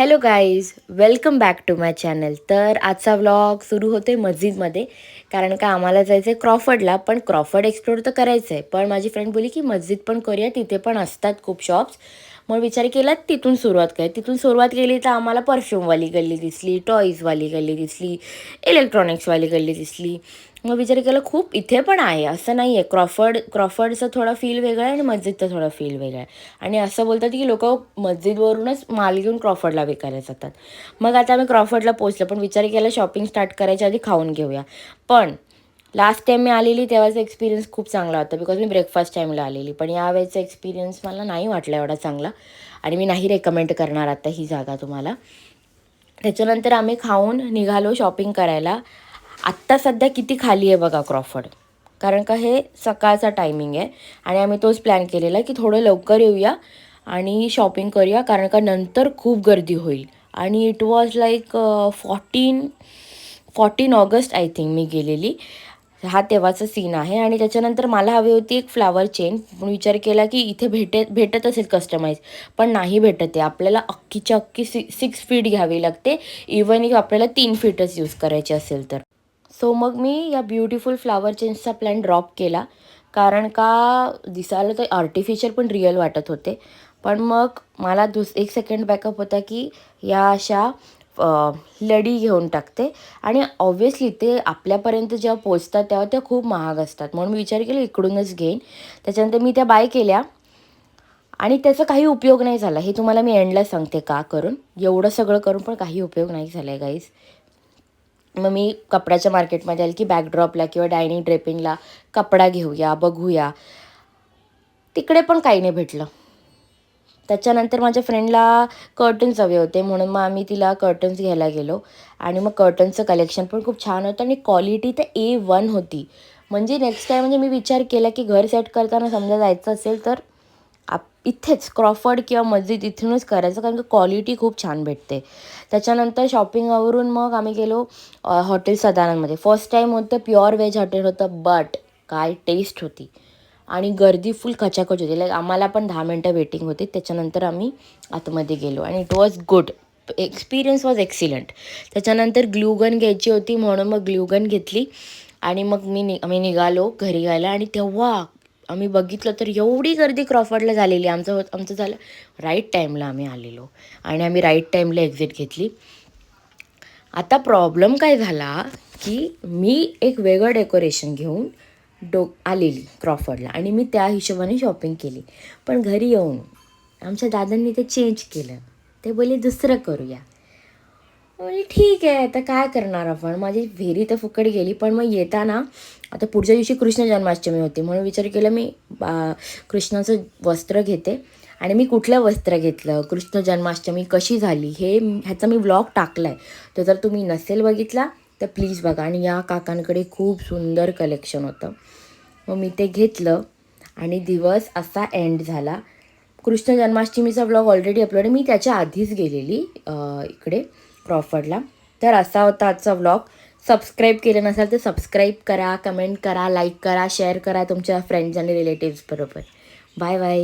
Hello guys welcome back to my channel तर आजचा vlog सुरू होते मस्जिदमध्ये. कारण का आम्हाला जायचं आहे क्रॉफर्डला पण क्रॉफर्ड एक्सप्लोर तर करायचं आहे पण माझी फ्रेंड बोली की मस्जिद पण करूया तिथे पण असतात खूप शॉप्स मग विचार केला तिथून सुरुवात काय तिथून सुरुवात केली तर आम्हाला परफ्यूमवाली गल्ली दिसली टॉईजवाली गल्ली दिसली इलेक्ट्रॉनिक्सवाली गल्ली दिसली. मग विचार केला खूप इथे पण आहे असं नाही आहे क्रॉफर्ड क्रॉफर्डचं थोडा फील वेगळा आहे आणि मस्जिदचा थोडा फील वेगळा आहे. आणि असं बोलतात की लोक मस्जिदवरूनच माल घेऊन क्रॉफर्डला विकायला जातात. मग आता आम्ही क्रॉफर्डला पोचलो पण विचार केला शॉपिंग स्टार्ट करायच्या आधी खाऊन घेऊया. पण लास्ट टाईम मी आलेली तेव्हाचा एक्सपिरियन्स खूप चांगला होता बिकॉज मी ब्रेकफास्ट टाईमला आलेली. पण यावेळेचा एक्सपिरियन्स मला नाही वाटला एवढा चांगला. आणि मी नाही रेकमेंड करणार आता ही जागा तुम्हाला. त्याच्यानंतर आम्ही खाऊन निघालो शॉपिंग करायला. आत्ता सध्या किती खाली आहे बघा क्रॉफर्ड कारण का हे सकाळचा टायमिंग आहे. आणि आम्ही तोच प्लॅन केलेला की थोडं लवकर येऊया आणि शॉपिंग करूया कारण का नंतर खूप गर्दी होईल. आणि it was like fourteen fourteen August I think मी गेलेली. हा तेव्हाचा सीन आहे आणि त्याच्यानंतर मला हवी होती एक फ्लावर चेन पण विचार केला की इथे भेटे भेटत असेल कस्टमाइज पण नाही भेटत आहे. आपल्याला अख्खीच्या अख्खी सि सिक्स फीट घ्यावी लागते. इवन इफ आपल्याला तीन फीटच यूज करायची असेल तर. सो मग मी या ब्युटिफुल फ्लावर चेन्सचा प्लॅन ड्रॉप केला. कारण का दिसायला तर आर्टिफिशियल पण रिअल वाटत होते. पण मग मला दुस एक सेकंड बॅकअप होता की या अशा लडी घेऊन टाकते. आणि ऑब्व्हियसली ते आपल्यापर्यंत जेव्हा पोचतात तेव्हा त्या खूप महाग असतात. म्हणून मी विचार केला इकडूनच घेईन. त्याच्यानंतर मी त्या बाय केल्या. आणि त्याचा काही उपयोग नाही झाला. हे तुम्हाला मी एंडला सांगते का करून. एवढं सगळं करून पण काही उपयोग नाही झाला आहे गाईज मग मी कपड्याच्या मार्केटमध्ये आले की बॅकड्रॉपला किंवा डायनिंग ड्रेपिंगला कपडा घेऊया बघूया. तिकडे पण काही नाही भेटलं. त्याच्यानंतर माझ्या फ्रेंडला कर्टन्स हवे होते म्हणून मग आम्ही तिला कर्टन्स घ्यायला गेलो. आणि मग कर्टन्सचं कलेक्शन पण खूप छान होतं आणि क्वालिटी तर ए वन होती. म्हणजे नेक्स्ट टाईम म्हणजे मी विचार केला की घर सेट करताना समजा जायचं असेल तर आप इथेच क्रॉफर्ड किंवा मस्जिद इथूनच करायचं कारण की क्वालिटी खूप छान भेटते. त्याच्यानंतर शॉपिंगवरून मग आम्ही गेलो हॉटेल सदानंदमध्ये. फर्स्ट टाईम होतं प्युअर व्हेज हॉटेल होतं बट काय टेस्ट होती. आणि गर्दी फुल खचाखच होती. लाईक आम्हाला पण दहा मिनटं वेटिंग होती. त्याच्यानंतर आम्ही आतमध्ये गेलो आणि it was good experience was excellent त्याच्यानंतर ग्लूगन घ्यायची होती म्हणून मग ग्लूगन घेतली. आणि मग मी नि आम्ही निघालो घरी गायला आणि तेव्हा आम्ही बघितलं तर एवढी गर्दी क्रॉफर्डला झालेली. आमचं आमचं झालं. राईट टाईमला आम्ही आलेलो. आणि आम्ही राईट टाईमला एक्झिट घेतली. आता प्रॉब्लेम काय झाला की मी एक वेगळं डेकोरेशन घेऊन डोक आलेली क्रॉफर्डला. आणि मी त्या हिशोबाने शॉपिंग केली. पण घरी येऊन आमच्या दादांनी ते चेंज केलं. ते बोले दुसरं करूया. म्हणजे ठीक आहे आता काय करणार आपण? माझी फेरी तर फुकट गेली पण मग येताना आता पुढच्या दिवशी कृष्ण जन्माष्टमी होती. म्हणून विचार केला मी बा कृष्णाचं वस्त्र घेते. आणि मी कुठलं वस्त्र घेतलं? कृष्ण जन्माष्टमी कशी झाली? हे ह्याचा मी ब्लॉग टाकला आहे तर जर तुम्ही नसेल बघितला तर प्लीज बघा. आणि या काकांकडे खूप सुंदर कलेक्शन होतं. मग मी ते घेतलं आणि दिवस असा एंड झाला. कृष्ण जन्माष्टमीचा ब्लॉग ऑलरेडी अपलोड मी त्याच्या आधीच गेलेली इकडे क्रॉफर्डला तर असा होता आजचा व्लॉग सबस्क्राईब केलं नसाल तर सबस्क्राईब करा कमेंट करा लाईक करा शेअर करा तुमच्या फ्रेंड्स आणि रिलेटिव्सबरोबर बाय बाय